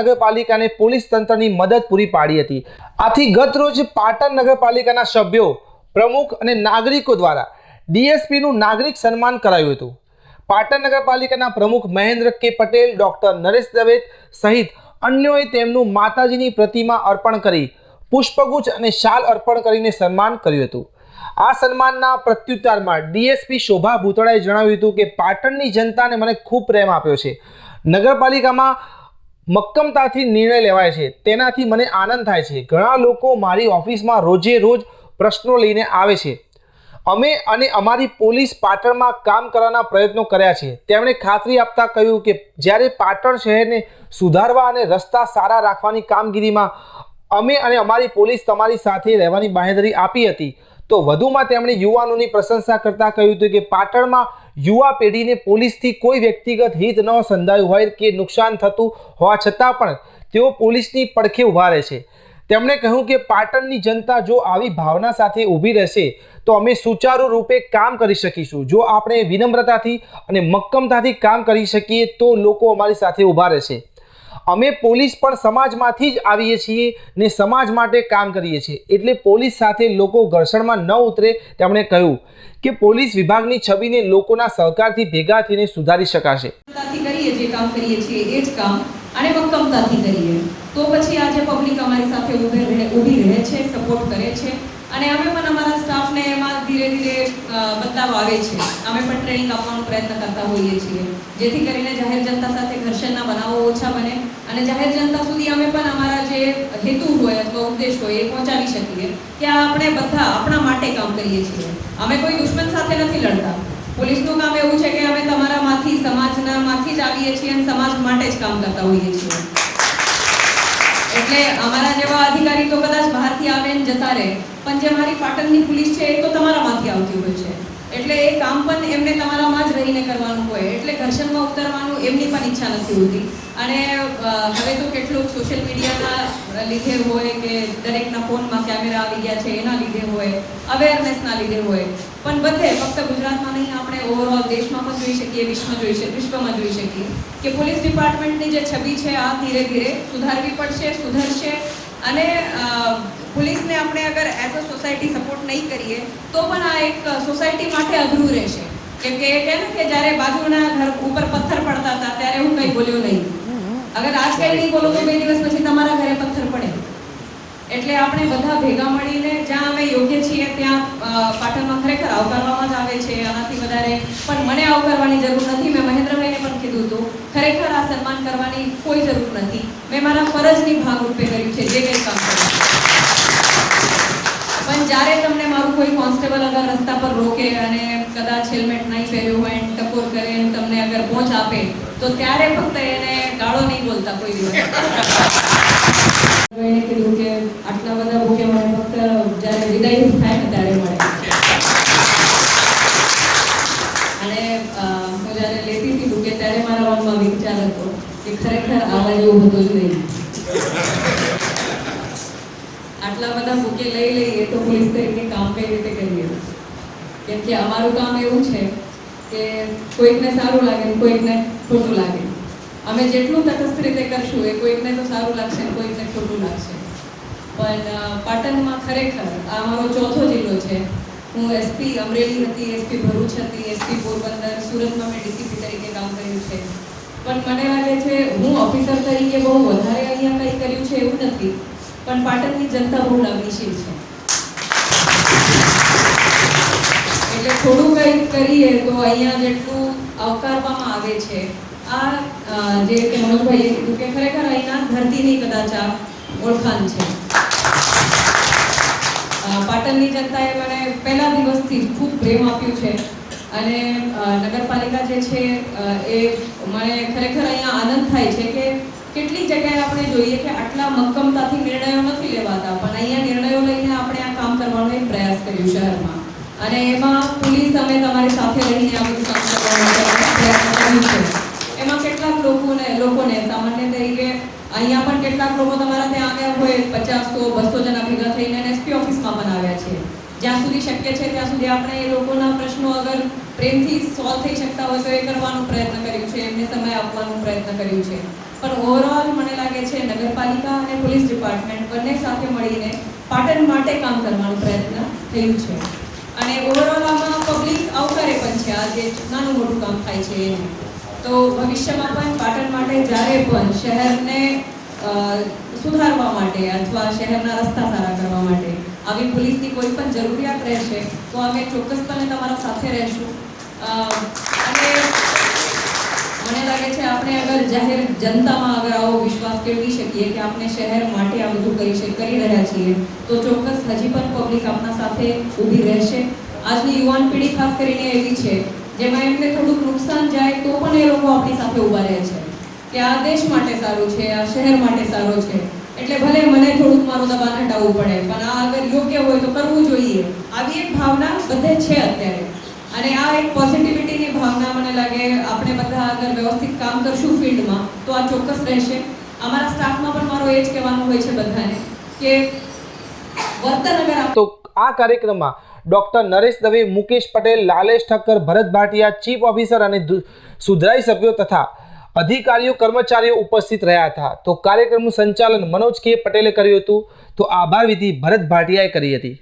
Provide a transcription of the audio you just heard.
નગરપાલિકાને પોલીસ તંત્રની મદદ પૂરી પાડી હતી. આથી ગત રોજ પાટણ નગરપાલિકાના સભ્યો, પ્રમુખ અને નાગરિકો દ્વારા ડીએસપીનું નાગરિક સન્માન કરાયું હતું. પાટણ નગરપાલિકાના પ્રમુખ મહેન્દ્ર કે પટેલ, ડોક્ટર નરેશ દવે સહિત અન્યોએ તેમનું માતાજીની પ્રતિમા અર્પણ કરી, પુષ્પગુચ્છ અને શાલ અર્પણ કરીને સન્માન કર્યું હતું. આ સન્માનના પ્રત્યુત્તરમાં ડીએસપી શોભા ભૂતળાએ જણાવ્યું હતું કે, પાટણની જનતાને મને ખૂબ પ્રેમ આપ્યો છે. નગરપાલિકામાં મક્કમતાથી નિર્ણય લેવાય છે. તેનાથી મને આનંદ થાય છે. ઘણા લોકો મારી ઓફિસમાં રોજે રોજ પ્રશ્નો લઈને આવે છે. અમે અને અમારી પોલીસ પાટણમાં કામ કરવાના પ્રયત્નો કર્યા છે. તેમણે ખાતરી આપતા કહ્યું કે જ્યારે પાટણ શહેરને સુધારવા અને રસ્તા સારા રાખવાની કામગીરીમાં અમે અને અમારી પોલીસ તમારી સાથે રહેવાની બાંહેધરી આપી હતી. તો વધુમાં તેમણે યુવાનોની પ્રશંસા કરતા કહ્યું હતું કે પાટણમાં યુવા પેઢીને પોલીસથી કોઈ વ્યક્તિગત હિત ન સંધાયું હોય કે નુકસાન થતું હોવા છતાં પણ તેઓ પોલીસની પડખે ઊભા રહે છે. તેમણે કહ્યું કે પાટણની જનતા જો આવી ભાવના સાથે ઊભી રહેશે, તો અમે સુચારુ રૂપે કામ કરી શકીશું. જો આપણે વિનમ્રતાથી અને મક્કમતાથી કામ કરી શકીએ, તો લોકો અમારી સાથે ઊભા રહેશે. અમે પોલીસ પણ સમાજમાંથી જ આવીએ છીએ ને સમાજ માટે કામ કરીએ છીએ. એટલે પોલીસ સાથે લોકો ઘર્ષણમાં ન ઉતરે, તેમણે કહ્યું કે પોલીસ વિભાગની છબીને લોકોના સહકારથી ભેગા થઈને સુધારી શકાશે. અને મક્કમતાથી કરીએ. તો પછી આજે પબ્લિક અમારી સાથે ઊભી રહે ઊભી રહે છે સપોર્ટ કરે છે, અને અમે પણ અમારા સ્ટાફને એમાં ધીરે ધીરે બદલાવ આવે છે. અમે પણ ટ્રેનિંગ આપવાનો પ્રયત્ન કરતા હોઈએ છીએ. જેથી કરીને જાહેર જનતા સાથે ઘર્ષણના બનાવો ઓછા બને. અને જાહેર જનતા સુધી અમે પણ અમારા જે હેતુ હોય અથવા ઉદ્દેશ હોય એ પહોંચાડી શકીએ કે આપણે બધા આપણા માટે કામ કરીએ છીએ. અમે કોઈ દુશ્મન સાથે નથી લડતા. પોલીસનું કામ એવું છે કે અમે તમારામાંથી, સમાજનામાંથી જ આવીએ છીએ અને સમાજ માટે જ કામ કરતા હોઈએ છીએ. એટલે અમારા જેવા અધિકારી તો કદાચ બહારથી આવે ને જતા રહે. પણ જે મારી પાટણની પોલીસ છે એ તો તમારામાંથી આવતી હોય છે. એટલે એ કામ પણ એમને તમારામાં જ રહીને કરવાનું હોય. એટલે ઘર્ષણમાં ઉતરવાનું એમની પણ ઈચ્છા નથી હોતી. અને હવે તો કેટલુંક સોશિયલ મીડિયાના લીધે હોય કે દરેકના ફોનમાં કેમેરા આવી ગયા છે એના લીધે હોય અવેરનેસના લીધે હોય. પણ બધે ફક્ત ગુજરાતમાં નહીં, આપણે ઓવરઓલ દેશમાં પણ જોઈ શકીએ, વિશ્વમાં જોઈ શકીએ, વિશ્વમાં જોઈ શકીએ કે પોલીસ ડિપાર્ટમેન્ટની જે છબી છે, આ ધીરે ધીરે સુધારવી પડશે, સુધરશે. અને પોલીસને આપણે અગર એઝ અ સોસાયટી સપોર્ટ નહીં કરીએ, તો પણ આ એક સોસાયટી માટે અઘરું રહેશે. કેમ કે એ કે જ્યારે બાજુના ઘર ઉપર પથ્થર પડતા હતા, ત્યારે હું કંઈ બોલ્યો નહીં. અગર આજ કંઈ નહીં બોલો તો બે દિવસ પછી તમારા ઘરે પથ્થર પડે. એટલે આપણે બધા ભેગા મળીને જ્યાં અમે યોગ્ય છીએ, ત્યાં પાટણમાં ખરેખર આવકારવામાં જ આવે છે, આનાથી વધારે. પણ મને આવકારવાની જરૂર નથી. મેં મહેન્દ્રભાઈને પણ કીધું હતું, ખરેખર આ સન્માન કરવાની કોઈ જરૂર નથી. મેં મારા ફરજની ભાગરૂપે કર્યું છે, જે કંઈ કામ કર્યું પણ જ્યારે તમને મારું કોઈ કોન્સ્ટેબલ અગર રસ્તા પર રોકે અને કદાચ હેલ્મેટ નહીં પહેર્યું હોય અને ટકોર કરે અને તમને અગર પહોંચ આપે, તો ત્યારે ફક્ત એને ગાળો નહીં બોલતા કોઈ દિવસ. એને કીધું કે આટલા બધા ભૂખે મને ફક્ત જ્યારે વિદાય થાય ને ત્યારે મળે. અને હું જ્યારે લેતી હતી ભૂખે ત્યારે મારા મનમાં વિચાર હતો કે ખરેખર આવા જેવું હતું જ નહીં. આટલા બધા બુકે લઈ લઈએ તો પોલીસ તરીકે કામ કઈ રીતે કરીએ? કેમ કે અમારું કામ એવું છે કે કોઈકને સારું લાગે ને કોઈકને ખોટું લાગે. અમે જેટલું તટસ્થ રીતે કરશું એ કોઈકને તો સારું લાગશે ને કોઈકને ખોટું લાગશે. પણ પાટણમાં ખરેખર આ અમારો ચોથો જિલ્લો છે. હું એસપી, અમરેલી હતી, એસપી ભરૂચ હતી, એસપી પોરબંદર, સુરતમાં મેં ડીસીપી તરીકે કામ કર્યું છે. પણ મને લાગે છે હું ઓફિસર તરીકે બહુ વધારે અહીંયા કંઈ કર્યું છે એવું નથી. પણ પાટણની જનતા બહુ નવીશીલ છે. અહીંયા જેટલું આવકારવામાં આવે છે, આ જે કે મનોજભાઈએ કીધું કે ખરેખર અહીંના ધરતીની કદાચ આ ઓળખાણ છે. પાટણની જનતાએ મને પહેલા દિવસથી ખૂબ પ્રેમ આપ્યું છે અને નગરપાલિકા જે છે એ મને ખરેખર અહીંયા આનંદ થાય છે કે કેટલી જગ્યાએ આપણે જોઈએ કે આટલા મક્કમતાથી નિર્ણયો નથી લેવાતા, પણ અહીંયા નિર્ણયો લઈને આપણે આ કામ કરવાનો એક પ્રયાસ કર્યો શહેરમાં. અને એમાં પોલીસ અમે તમારી સાથે રહીને આ બધું કર્યું છે. એમાં કેટલાક લોકોને લોકોને સામાન્ય તરીકે અહીંયા પણ કેટલાક લોકો તમારા ત્યાં આવ્યા હોય, પચાસ સો, બસો જણા ભેગા થઈને એસપી ઓફિસમાં પણ આવ્યા છે. જ્યાં સુધી શક્ય છે ત્યાં સુધી આપણે એ લોકોના પ્રશ્નો અગર પ્રેમથી સોલ્વ થઈ શકતા હોય તો એ કરવાનો પ્રયત્ન કર્યું છે, એમને સમય આપવાનો પ્રયત્ન કર્યું છે. પણ ઓવરઓલ મને લાગે છે નગરપાલિકા અને પોલીસ ડિપાર્ટમેન્ટ બંને સાથે મળીને પાટણ માટે કામ કરવાનો પ્રયત્ન થયું છે. અને ઓવરઓલ આમાં પબ્લિક આવકારે પણ છે. આ જે નાનું મોટું કામ થાય છે એનું. તો ભવિષ્યમાં પણ પાટણ માટે જ્યારે પણ શહેરને સુધારવા માટે અથવા શહેરના રસ્તા સારા કરવા માટે આવી પોલીસની કોઈ પણ જરૂરિયાત રહેશે, તો અમે ચોક્કસપણે તમારા સાથે રહેશું. અને લાગે છે, આપણે અગર જાહેર જનતામાં અગર આવો વિશ્વાસ કેળવી શકીએ કે આપણે શહેર માટે આ બધું કરી છે કરી રહ્યા છીએ, તો ચોક્કસ હજી પણ પબ્લિક આપણા સાથે ઊભી રહેશે. આજની યુવાન પેઢી ખાસ કરીને એવી છે, જેમાં એમને થોડુંક નુકસાન જાય તો પણ એ લોકો આપણી સાથે ઊભા રહે છે. કે આ દેશ માટે સારું છે, આ શહેર માટે સારું છે, એટલે ભલે મને થોડુંક મારું દબાણ હટાવવું પડે, પણ આ અગર યોગ્ય હોય તો કરવું જોઈએ. આવી એક ભાવના બધે છે અત્યારે. અને આ એક પોઝિટિવિટીની ભાવના મને લાગે આપણે બધા અગર વ્યવસ્થિત કામ કરશું ફિલ્ડમાં, તો આ ચોક્કસ રહેશે. અમારા સ્ટાફમાં પણ મારો એ જ કહેવાનું હોય છે બધાને, કે વર્તન અગર તો આ કાર્યક્રમમાં doctor Naresh Dave, Mukesh Patel, Lalesh Thakkar, Bharat Bhatia, chief officer અને સુધરાઈ સભ્યો તથા અધિકારીઓ, કર્મચારીઓ ઉપસ્થિત રહ્યા હતા. તો કાર્યક્રમનું સંચાલન મનોજ કે પટેલે કર્યું હતું. તો આભાર વિધિ ભરત ભાટિયાએ કરી હતી.